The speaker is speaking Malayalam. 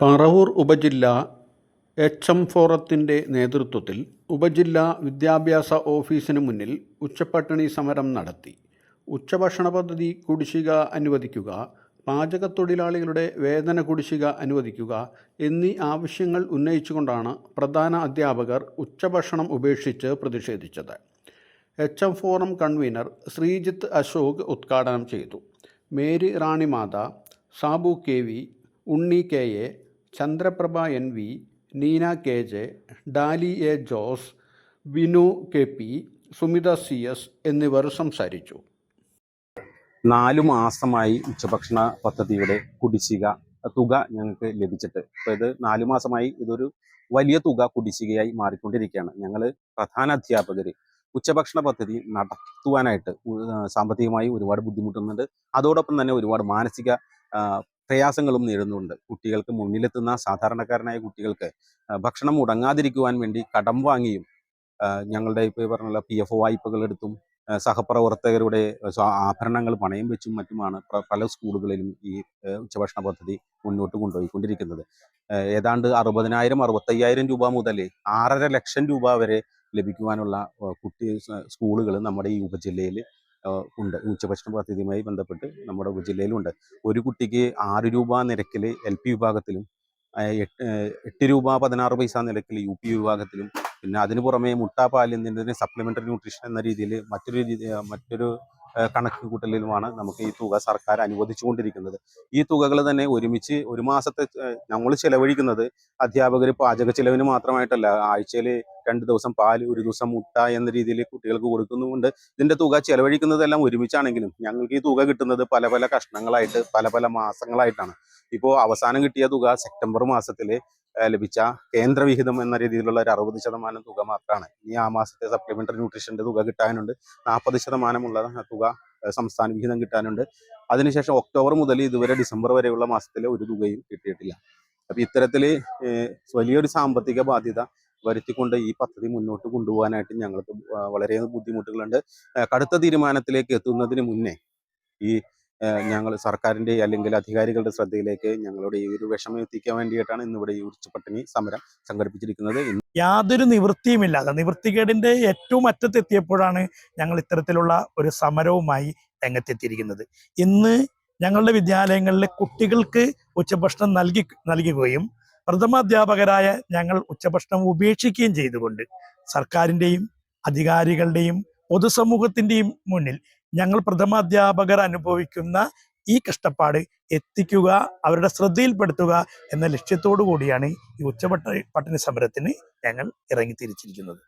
പറവൂർ ഉപജില്ല എച്ച് എം ഫോറത്തിന്റെ നേതൃത്വത്തിൽ ഉപജില്ലാ വിദ്യാഭ്യാസ ഓഫീസിന് മുന്നിൽ ഉച്ചപ്പട്ടിണി സമരം നടത്തി. ഉച്ചഭക്ഷണ പദ്ധതി കുടിശ്ശിക അനുവദിക്കുക പാചകത്തൊഴിലാളികളുടെ വേതന കുടിശ്ശിക അനുവദിക്കുക എന്നീ ആവശ്യങ്ങൾ ഉന്നയിച്ചുകൊണ്ടാണ് പ്രധാന അധ്യാപകർ ഉച്ചഭക്ഷണം ഉപേക്ഷിച്ച് പ്രതിഷേധിച്ചത്. H M forum convener Sreejith Ashok ഉദ്ഘാടനം ചെയ്തു. Mary Ranimatha Sabu K V Unni K A Chandraprabha N V Neena K J Dali A Jose Vinu K P Sumitha C S എന്നിവർ സംസാരിച്ചു. നാലു മാസമായി ഉച്ചഭക്ഷണ പദ്ധതിയുടെ കുടിശ്ശിക തുക ഞങ്ങൾക്ക് ലഭിച്ചിട്ട് അപ്പോൾ ഇത് നാലു മാസമായി ഇതൊരു വലിയ തുക കുടിശ്ശികയായി മാറിക്കൊണ്ടിരിക്കുകയാണ്. ഞങ്ങൾ പ്രധാന അധ്യാപകർ ഉച്ചഭക്ഷണ പദ്ധതി നടത്തുവാനായിട്ട് സാമ്പത്തികമായി ഒരുപാട് ബുദ്ധിമുട്ടുന്നുണ്ട്. അതോടൊപ്പം തന്നെ ഒരുപാട് മാനസിക പ്രയാസങ്ങളും നേരിടുന്നുണ്ട്. കുട്ടികൾക്ക് മുന്നിലെത്തുന്ന സാധാരണക്കാരനായ കുട്ടികൾക്ക് ഭക്ഷണം മുടങ്ങാതിരിക്കുവാൻ വേണ്ടി കടം വാങ്ങിയും ഞങ്ങളുടെ ഇപ്പോൾ പറഞ്ഞുള്ള പി എഫ് വായ്പകൾ എടുത്തും സഹപ്രവർത്തകരുടെ ആഭരണങ്ങൾ പണയം വെച്ചും മറ്റുമാണ് പല സ്കൂളുകളിലും ഈ ഉച്ചഭക്ഷണ പദ്ധതി മുന്നോട്ട് കൊണ്ടുപോയിക്കൊണ്ടിരിക്കുന്നത്. ഏതാണ്ട് അറുപതിനായിരം അറുപത്തയ്യായിരം രൂപ മുതൽ ആറര ലക്ഷം രൂപ വരെ ലഭിക്കുവാനുള്ള കുട്ടി സ്കൂളുകൾ നമ്മുടെ ഈ ഉപജില്ലയിൽ ഉണ്ട്. ഉച്ചഭക്ഷണ പദ്ധതിയുമായി ബന്ധപ്പെട്ട് നമ്മുടെ ജില്ലയിലുണ്ട്. ഒരു കുട്ടിക്ക് ആറ് രൂപ നിരക്കിൽ എൽ പി വിഭാഗത്തിലും എട്ട് രൂപ പതിനാറ് പൈസ നിരക്കിൽ യു പി വിഭാഗത്തിലും പിന്നെ അതിന് പുറമെ മുട്ട പാൽ എന്നതിന് സപ്ലിമെന്ററി ന്യൂട്രീഷൻ എന്ന രീതിയിൽ മറ്റൊരു മറ്റൊരു കണക്ക് കൂട്ടലിലുമാണ് നമുക്ക് ഈ തുക സർക്കാർ അനുവദിച്ചുകൊണ്ടിരിക്കുന്നത്. ഈ തുകകൾ തന്നെ ഒരുമിച്ച് ഒരു മാസത്തെ നമ്മൾ ചെലവഴിക്കുന്നത് അധ്യാപകർ പാചക ചെലവിന് മാത്രമായിട്ടല്ല ആഴ്ചയിൽ രണ്ട് ദിവസം പാൽ ഒരു ദിവസം മുട്ട എന്ന രീതിയിൽ കുട്ടികൾക്ക് കൊടുക്കുന്നുമുണ്ട്. ഇതിന്റെ തുക ചെലവഴിക്കുന്നതെല്ലാം ഒരുമിച്ചാണെങ്കിലും ഞങ്ങൾക്ക് ഈ തുക കിട്ടുന്നത് പല പല കഷ്ണങ്ങളായിട്ട് പല പല മാസങ്ങളായിട്ടാണ്. ഇപ്പോൾ അവസാനം കിട്ടിയ തുക സെപ്റ്റംബർ മാസത്തിൽ ലഭിച്ച കേന്ദ്രവിഹിതം എന്ന രീതിയിലുള്ള ഒരു അറുപത് ശതമാനം തുക മാത്രമാണ്. ഇനി ആ മാസത്തെ സപ്ലിമെന്ററി ന്യൂട്രീഷന്റെ തുക കിട്ടാനുണ്ട്. നാൽപ്പത് ശതമാനമുള്ള തുക സംസ്ഥാന വിഹിതം കിട്ടാനുണ്ട്. അതിനുശേഷം ഒക്ടോബർ മുതൽ ഇതുവരെ ഡിസംബർ വരെയുള്ള മാസത്തിലെ ഒരു തുകയും കിട്ടിയിട്ടില്ല. അപ്പം ഇത്തരത്തിൽ വലിയൊരു സാമ്പത്തിക ബാധ്യത വരുത്തിക്കൊണ്ട് ഈ പദ്ധതി മുന്നോട്ട് കൊണ്ടുപോകാനായിട്ട് ഞങ്ങൾക്ക് വളരെ ബുദ്ധിമുട്ടുകളുണ്ട്. കടുത്ത തീരുമാനത്തിലേക്ക് എത്തുന്നതിന് മുന്നേ ഈ ഞങ്ങൾ സർക്കാരിന്റെ അല്ലെങ്കിൽ അധികാരികളുടെ ശ്രദ്ധയിലേക്ക് ഞങ്ങളുടെ ഈ ഒരു വിഷമം എത്തിക്കാൻ വേണ്ടിയിട്ടാണ് ഇന്നിവിടെ ഈ ഉച്ചപ്പട്ടിണി സമരം സംഘടിപ്പിച്ചിരിക്കുന്നത്. യാതൊരു നിവൃത്തിയുമില്ലാതെ നിവൃത്തികേടിന്റെ ഏറ്റവും അറ്റത്തെത്തിയപ്പോഴാണ് ഞങ്ങൾ ഇത്തരത്തിലുള്ള ഒരു സമരവുമായി രംഗത്തെത്തിയിരിക്കുന്നത്. ഇന്ന് ഞങ്ങളുടെ വിദ്യാലയങ്ങളിലെ കുട്ടികൾക്ക് ഉച്ചഭക്ഷണം നൽകി നൽകുകയും പ്രഥമാധ്യാപകരായ ഞങ്ങൾ ഉച്ചഭക്ഷണം ഉപേക്ഷിക്കുകയും ചെയ്തുകൊണ്ട് സർക്കാരിന്റെയും അധികാരികളുടെയും പൊതുസമൂഹത്തിന്റെയും മുന്നിൽ ഞങ്ങൾ പ്രഥമാധ്യാപകർ അനുഭവിക്കുന്ന ഈ കഷ്ടപ്പാട് എത്തിക്കുക അവരുടെ ശ്രദ്ധയിൽപ്പെടുത്തുക എന്ന ലക്ഷ്യത്തോടു കൂടിയാണ് ഈ ഉച്ചപട്ട പട്ടിണി സമരത്തിന് ഞങ്ങൾ ഇറങ്ങിത്തിരിച്ചിരിക്കുന്നത്.